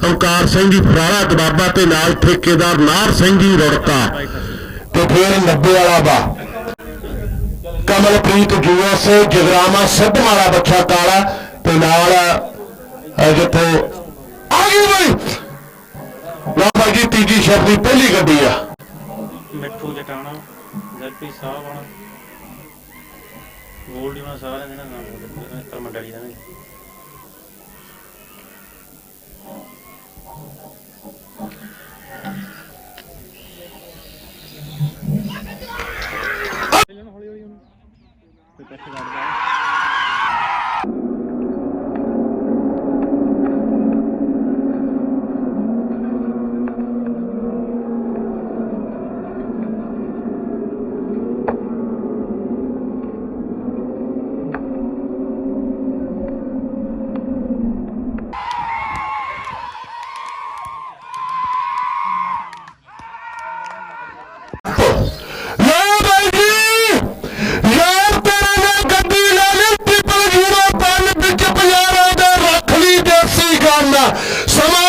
ਓਮਕਾਰ ਸਿੰਘ ਜੀ, ਫਰਾਲਾ ਦਬਾਬਾ ਤੇ ਨਾਲ ਠੇਕੇਦਾਰ ਨਾਰ ਸਿੰਘ ਜੀ ਰੁੜਕਾ ਤੇ ਫਿਰ 90 ਵਾਲਾ ਬਾ ਕਮਲਪ੍ਰੀਤ ਜੂਐਸ, ਜਗਰਾਮਾ, ਸਿੱਧਮਾਲਾ ਬੱਚਾ ਕਾਲਾ ਤੇ ਨਾਲ ਜਿੱਥੇ ਆ ਗਈ ਬਈ। ਲਓ ਜੀ, ਤੀਜੀ ਸ਼ਰਤ ਦੀ ਪਹਿਲੀ ਗੱਡੀ ਆ। ਮਿੱਠੂ ਜਟਾਣਾ ਜਰਪੀ ਸਾਹਿਬ ਆਣਾ ਗੋਲਡੀ ਮਾ ਸਾਰਿਆਂ ਦੇ ਨਾਮ ਕਰਮਾ ਦਾ Pepe Galvão. সমাজ